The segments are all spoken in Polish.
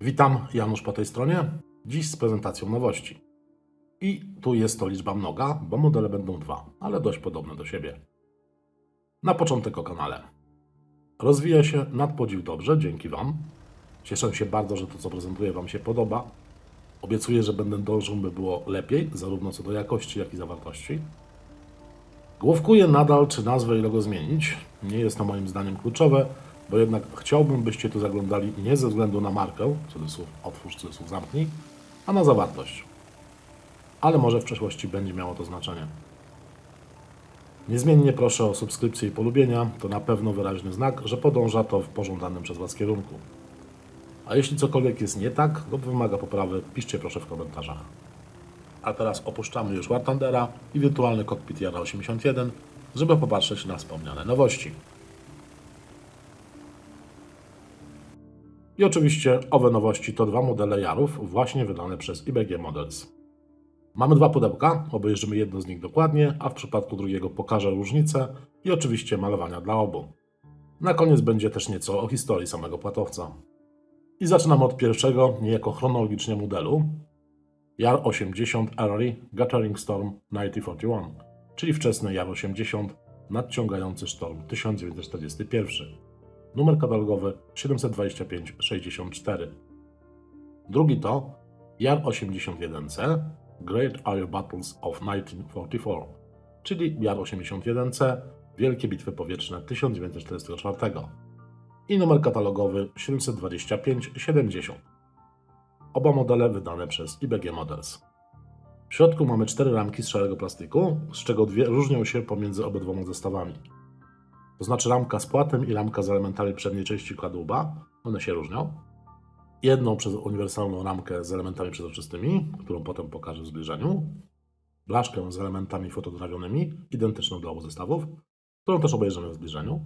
Witam, Janusz po tej stronie. Dziś z prezentacją nowości. I tu jest to liczba mnoga, bo modele będą dwa, ale dość podobne do siebie. Na początek o kanale. Rozwija się nad podziw dobrze, dzięki Wam. Cieszę się bardzo, że to co prezentuję Wam się podoba. Obiecuję, że będę dążył, by było lepiej, zarówno co do jakości, jak i zawartości. Główkuję nadal, czy nazwę i logo zmienić. Nie jest to moim zdaniem kluczowe, bo jednak chciałbym, byście tu zaglądali nie ze względu na markę, cudzysłów otwórz, cudzysłów zamknij, a na zawartość. Ale może w przyszłości będzie miało to znaczenie. Niezmiennie proszę o subskrypcję i polubienia, to na pewno wyraźny znak, że podąża to w pożądanym przez Was kierunku. A jeśli cokolwiek jest nie tak lub wymaga poprawy, piszcie proszę w komentarzach. A teraz opuszczamy już War Thundera i wirtualny kokpit Jara 81, żeby popatrzeć na wspomniane nowości. I oczywiście owe nowości to dwa modele Jarów, właśnie wydane przez IBG Models. Mamy dwa pudełka, obejrzymy jedno z nich dokładnie, a w przypadku drugiego pokażę różnice i oczywiście malowania dla obu. Na koniec będzie też nieco o historii samego płatowca. I zaczynamy od pierwszego, niejako chronologicznie modelu, JAR 80 Early Gathering Storm 1941, czyli wczesny JAR 80 nadciągający sztorm 1941. Numer katalogowy 72564. Drugi to JAR 81C Great Air Battles of 1944, czyli JAR 81C Wielkie Bitwy Powietrzne 1944 i numer katalogowy 72570. Oba modele wydane przez IBG Models. W środku mamy cztery ramki z szarego plastiku, z czego dwie różnią się pomiędzy obydwoma zestawami. To znaczy ramka z płatem i ramka z elementami przedniej części kadłuba, one się różnią. Jedną przez uniwersalną ramkę z elementami przezroczystymi, którą potem pokażę w zbliżeniu. Blaszkę z elementami fotografionymi, identyczną dla obu zestawów, którą też obejrzymy w zbliżeniu.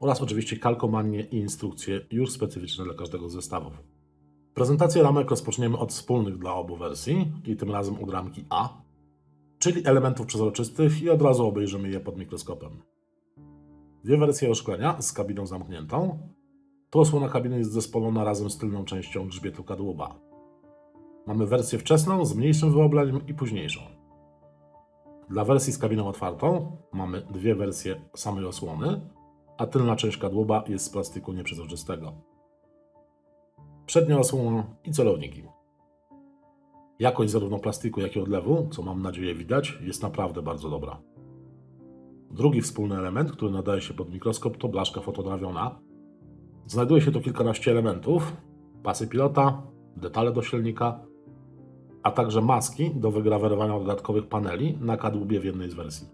Oraz oczywiście kalkomanie i instrukcje już specyficzne dla każdego z zestawów. Prezentację ramek rozpoczniemy od wspólnych dla obu wersji i tym razem od ramki A, czyli elementów przezroczystych i od razu obejrzymy je pod mikroskopem. Dwie wersje oszklenia z kabiną zamkniętą. Tu osłona kabiny jest zespolona razem z tylną częścią grzbietu kadłuba. Mamy wersję wczesną z mniejszym wyobleniem i późniejszą. Dla wersji z kabiną otwartą mamy dwie wersje samej osłony, a tylna część kadłuba jest z plastiku nieprzezroczystego przednia osłona i celowniki. Jakość zarówno plastiku, jak i odlewu, co mam nadzieję widać, jest naprawdę bardzo dobra. Drugi wspólny element, który nadaje się pod mikroskop, to blaszka fotodrawiona. Znajduje się tu kilkanaście elementów, pasy pilota, detale do silnika, a także maski do wygrawerowania dodatkowych paneli na kadłubie w jednej z wersji.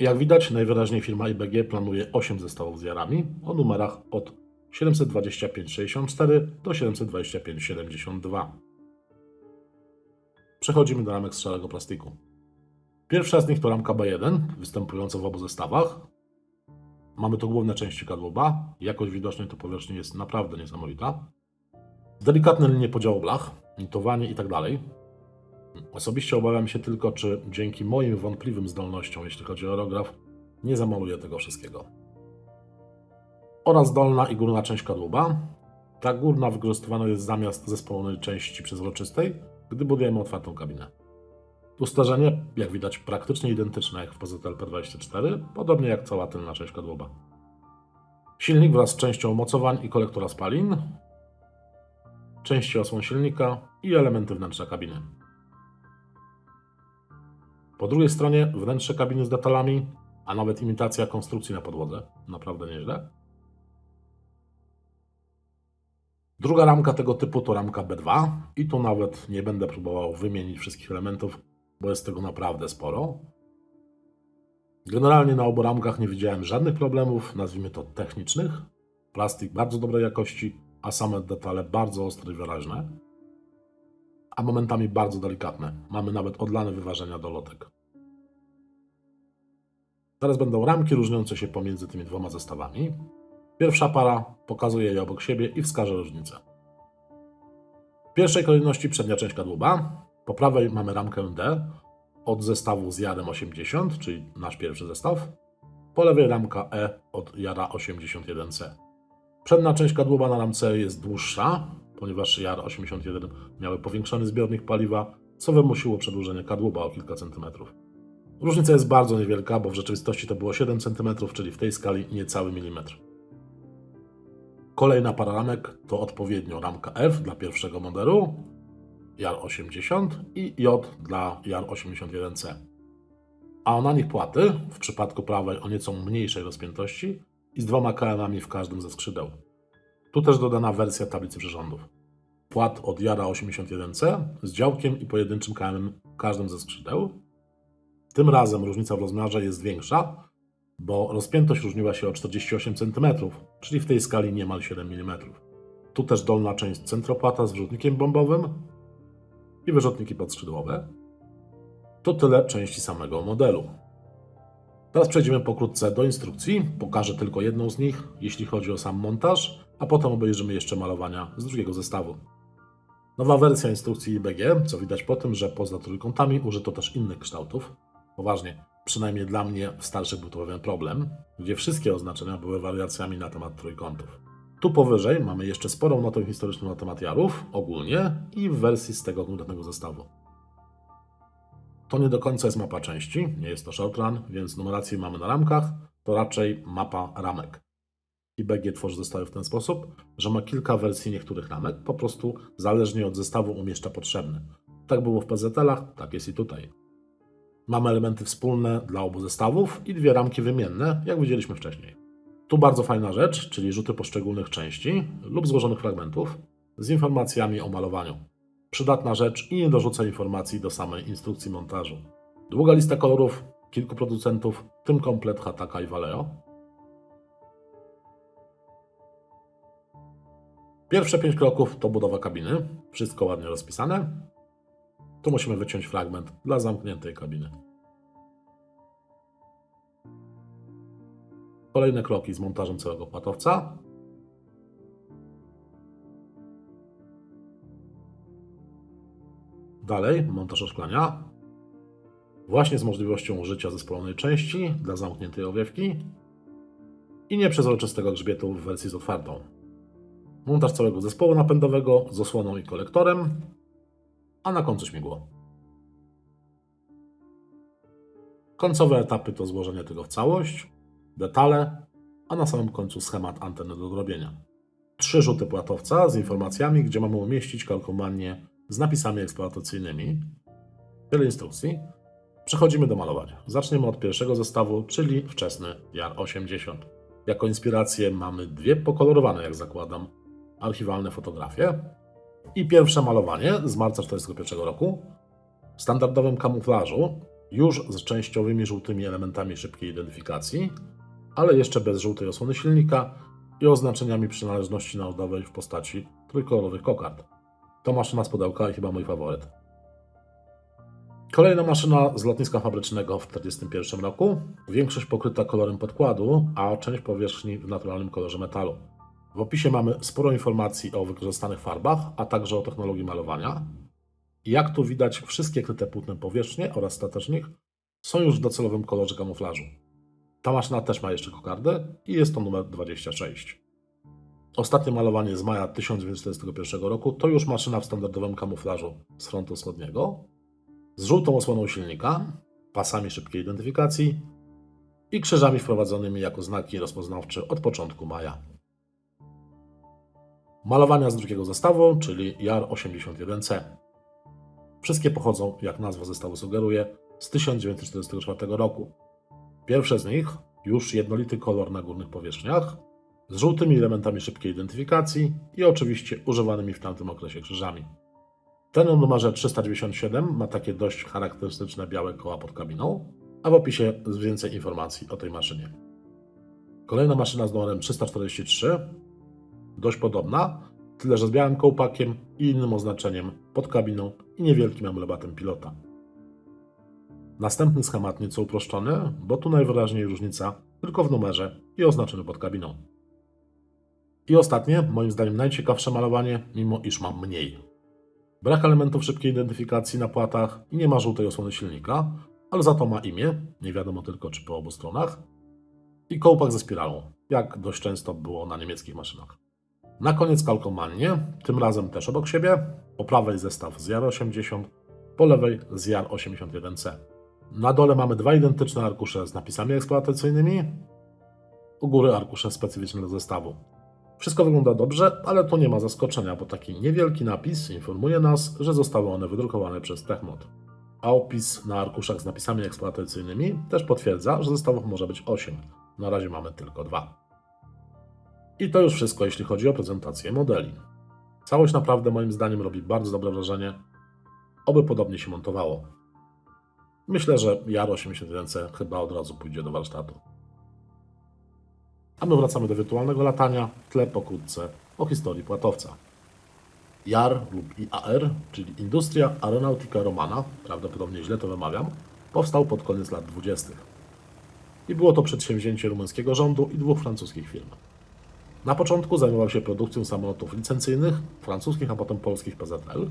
Jak widać, najwyraźniej firma IBG planuje 8 zestawów z jarami o numerach od 725-64 do 725-72. Przechodzimy do ramek z szarego plastiku. Pierwsza z nich to ramka B1, występująca w obu zestawach. Mamy tu główne części kadłuba. Jakość widocznej tu powierzchni jest naprawdę niesamowita. Delikatne linie podziału blach, nitowanie itd. Osobiście obawiam się tylko, czy dzięki moim wątpliwym zdolnościom, jeśli chodzi o aerograf, nie zamaluję tego wszystkiego oraz dolna i górna część kadłuba. Ta górna wykorzystywana jest zamiast zespolonej części przezroczystej, gdy budujemy otwartą kabinę. Ustarzenie, jak widać, praktycznie identyczne jak w PZL P24, podobnie jak cała tylna część kadłuba. Silnik wraz z częścią mocowań i kolektora spalin, części osłon silnika i elementy wnętrza kabiny. Po drugiej stronie wnętrze kabiny z detalami, a nawet imitacja konstrukcji na podłodze. Naprawdę nieźle. Druga ramka tego typu to ramka B2 i tu nawet nie będę próbował wymienić wszystkich elementów, bo jest tego naprawdę sporo. Generalnie na obu ramkach nie widziałem żadnych problemów, nazwijmy to technicznych. Plastik bardzo dobrej jakości, a same detale bardzo ostre i wyraźne. A momentami bardzo delikatne. Mamy nawet odlane wyważenia do lotek. Teraz będą ramki różniące się pomiędzy tymi dwoma zestawami. Pierwsza para pokazuje je obok siebie i wskaże różnicę. W pierwszej kolejności przednia część kadłuba. Po prawej mamy ramkę D od zestawu z Jarem 80, czyli nasz pierwszy zestaw. Po lewej ramka E od Jara 81C. Przednia część kadłuba na ramce jest dłuższa, ponieważ JAR-81 miały powiększony zbiornik paliwa, co wymusiło przedłużenie kadłuba o kilka centymetrów. Różnica jest bardzo niewielka, bo w rzeczywistości to było 7 cm, czyli w tej skali niecały milimetr. Kolejna para ramek to odpowiednio ramka F dla pierwszego modelu, JAR 80 i J dla JAR 81C. A na nich płaty, w przypadku prawej o nieco mniejszej rozpiętości i z dwoma KM-ami w każdym ze skrzydeł. Tu też dodana wersja tablicy przyrządów. Płat od JARA 81C z działkiem i pojedynczym KM w każdym ze skrzydeł. Tym razem różnica w rozmiarze jest większa, bo rozpiętość różniła się o 48 cm, czyli w tej skali niemal 7 mm. Tu też dolna część centropłata z wrzutnikiem bombowym i wyrzutniki podskrzydłowe. To tyle części samego modelu. Teraz przejdziemy pokrótce do instrukcji. Pokażę tylko jedną z nich, jeśli chodzi o sam montaż, a potem obejrzymy jeszcze malowania z drugiego zestawu. Nowa wersja instrukcji IBG, co widać po tym, że poza trójkątami użyto też innych kształtów. Poważnie, przynajmniej dla mnie w starszych był to pewien problem, gdzie wszystkie oznaczenia były wariacjami na temat trójkątów. Tu powyżej mamy jeszcze sporą notę historyczną na temat jarów, ogólnie i w wersji z tego konkretnego zestawu. To nie do końca jest mapa części, nie jest to shortrun, więc numerację mamy na ramkach, to raczej mapa ramek. IBG tworzy zestawy w ten sposób, że ma kilka wersji niektórych ramek, po prostu zależnie od zestawu umieszcza potrzebny. Tak było w PZL-ach, tak jest i tutaj. Mamy elementy wspólne dla obu zestawów i dwie ramki wymienne, jak widzieliśmy wcześniej. Tu bardzo fajna rzecz, czyli rzuty poszczególnych części lub złożonych fragmentów z informacjami o malowaniu. Przydatna rzecz i nie dorzuca informacji do samej instrukcji montażu. Długa lista kolorów, kilku producentów, w tym komplet Hataka i Valeo. Pierwsze pięć kroków to budowa kabiny, wszystko ładnie rozpisane. Tu musimy wyciąć fragment dla zamkniętej kabiny. Kolejne kroki z montażem całego płatowca. Dalej montaż oszklania. Właśnie z możliwością użycia zespolonej części dla zamkniętej owiewki i nieprzezroczystego grzbietu w wersji z otwartą. Montaż całego zespołu napędowego z osłoną i kolektorem, a na końcu śmigło. Końcowe etapy to złożenie tego w całość, detale, a na samym końcu schemat anteny do zrobienia. Trzy rzuty płatowca z informacjami, gdzie mamy umieścić kalkomanię z napisami eksploatacyjnymi. Tyle instrukcji. Przechodzimy do malowania. Zaczniemy od pierwszego zestawu, czyli wczesny JAR 80. Jako inspirację mamy dwie pokolorowane, jak zakładam, archiwalne fotografie. I pierwsze malowanie z marca 1941 roku w standardowym kamuflażu, już z częściowymi żółtymi elementami szybkiej identyfikacji, ale jeszcze bez żółtej osłony silnika i oznaczeniami przynależności narodowej w postaci trójkolorowych kokard. To maszyna z pudełka i chyba mój faworyt. Kolejna maszyna z lotniska fabrycznego w 1941 roku. Większość pokryta kolorem podkładu, a część powierzchni w naturalnym kolorze metalu. W opisie mamy sporo informacji o wykorzystanych farbach, a także o technologii malowania. Jak tu widać, wszystkie kryte płótnem powierzchnie oraz statecznik są już w docelowym kolorze kamuflażu. Ta maszyna też ma jeszcze kokardę i jest to numer 26. Ostatnie malowanie z maja 1941 roku to już maszyna w standardowym kamuflażu z frontu wschodniego, z żółtą osłoną silnika, pasami szybkiej identyfikacji i krzyżami wprowadzonymi jako znaki rozpoznawcze od początku maja. Malowania z drugiego zestawu, czyli JAR 81C. Wszystkie pochodzą, jak nazwa zestawu sugeruje, z 1944 roku. Pierwsze z nich, już jednolity kolor na górnych powierzchniach, z żółtymi elementami szybkiej identyfikacji i oczywiście używanymi w tamtym okresie krzyżami. Ten o numerze 397 ma takie dość charakterystyczne białe koła pod kabiną, a w opisie więcej informacji o tej maszynie. Kolejna maszyna z numerem 343, dość podobna, tyle że z białym kołpakiem i innym oznaczeniem pod kabiną i niewielkim emblematem pilota. Następny schemat nieco uproszczony, bo tu najwyraźniej różnica tylko w numerze i oznaczeniu pod kabiną. I ostatnie, moim zdaniem najciekawsze malowanie, mimo iż mam mniej. Brak elementów szybkiej identyfikacji na płatach i nie ma żółtej osłony silnika, ale za to ma imię, nie wiadomo tylko czy po obu stronach, i kołpak ze spiralą, jak dość często było na niemieckich maszynach. Na koniec kalkomanie, tym razem też obok siebie, po prawej zestaw z JAR 80, po lewej z JAR 81C. Na dole mamy dwa identyczne arkusze z napisami eksploatacyjnymi, u góry arkusze specyficzne do zestawu. Wszystko wygląda dobrze, ale tu nie ma zaskoczenia, bo taki niewielki napis informuje nas, że zostały one wydrukowane przez Techmod. A opis na arkuszach z napisami eksploatacyjnymi też potwierdza, że zestawów może być 8. Na razie mamy tylko dwa. I to już wszystko, jeśli chodzi o prezentację modeli. Całość naprawdę moim zdaniem robi bardzo dobre wrażenie, oby podobnie się montowało. Myślę, że JAR 81C chyba od razu pójdzie do warsztatu. A my wracamy do wirtualnego latania, tle pokrótce o historii płatowca. JAR lub IAR, czyli Industria Aeronautica Romana, prawdopodobnie źle to wymawiam, powstał pod koniec lat 20. I było to przedsięwzięcie rumuńskiego rządu i dwóch francuskich firm. Na początku zajmował się produkcją samolotów licencyjnych, francuskich, a potem polskich PZL.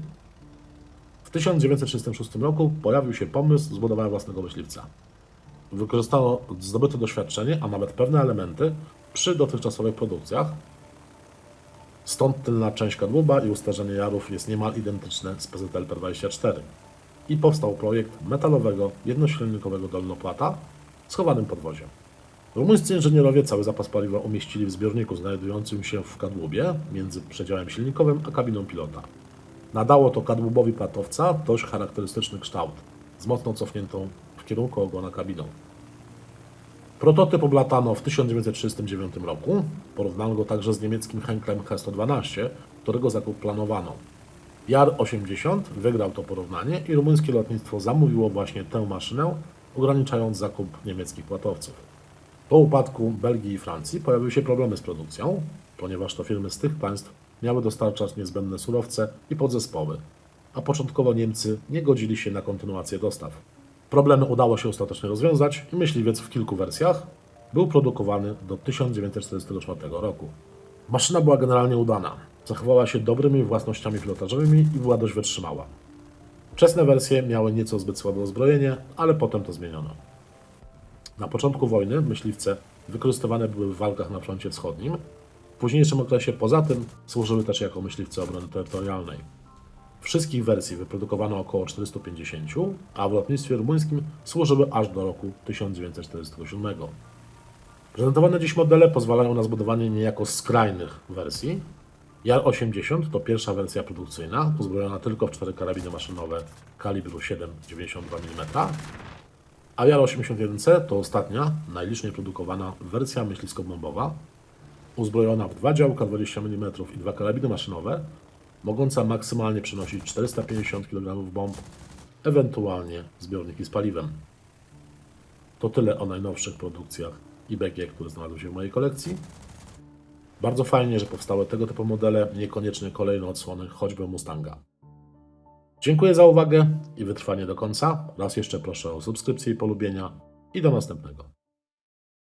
W 1936 roku pojawił się pomysł zbudowania własnego myśliwca. Wykorzystano zdobyte doświadczenie, a nawet pewne elementy przy dotychczasowych produkcjach. Stąd tylna część kadłuba i ustarzenie jarów jest niemal identyczne z PZL P24. I powstał projekt metalowego, jednosilnikowego dolnopłata schowanym pod woziem. Rumuńscy inżynierowie cały zapas paliwa umieścili w zbiorniku znajdującym się w kadłubie między przedziałem silnikowym a kabiną pilota. Nadało to kadłubowi platowca dość charakterystyczny kształt, z mocno cofniętą w kierunku ogona kabiną. Prototyp oblatano w 1939 roku. Porównano go także z niemieckim Henklem H112, którego zakup planowano. JAR 80 wygrał to porównanie i rumuńskie lotnictwo zamówiło właśnie tę maszynę, ograniczając zakup niemieckich płatowców. Po upadku Belgii i Francji pojawiły się problemy z produkcją, ponieważ to firmy z tych państw miały dostarczać niezbędne surowce i podzespoły, a początkowo Niemcy nie godzili się na kontynuację dostaw. Problemy udało się ostatecznie rozwiązać i myśliwiec w kilku wersjach był produkowany do 1944 roku. Maszyna była generalnie udana, zachowała się dobrymi własnościami pilotażowymi i była dość wytrzymała. Wczesne wersje miały nieco zbyt słabe uzbrojenie, ale potem to zmieniono. Na początku wojny myśliwce wykorzystywane były w walkach na froncie wschodnim. W późniejszym okresie poza tym służyły też jako myśliwce obrony terytorialnej. Wszystkich wersji wyprodukowano około 450, a w lotnictwie rumuńskim służyły aż do roku 1947. Prezentowane dziś modele pozwalają na zbudowanie niejako skrajnych wersji. JAR 80 to pierwsza wersja produkcyjna, uzbrojona tylko w cztery karabiny maszynowe kalibru 7,92 mm, a JAR 81C to ostatnia, najliczniej produkowana wersja myśliwsko-bombowa, uzbrojona w dwa działka 20 mm i dwa karabiny maszynowe, mogąca maksymalnie przenosić 450 kg bomb, ewentualnie zbiorniki z paliwem. To tyle o najnowszych produkcjach IBG, które znalazły się w mojej kolekcji. Bardzo fajnie, że powstały tego typu modele, niekoniecznie kolejne odsłony choćby Mustanga. Dziękuję za uwagę i wytrwanie do końca. Raz jeszcze proszę o subskrypcję i polubienia i do następnego.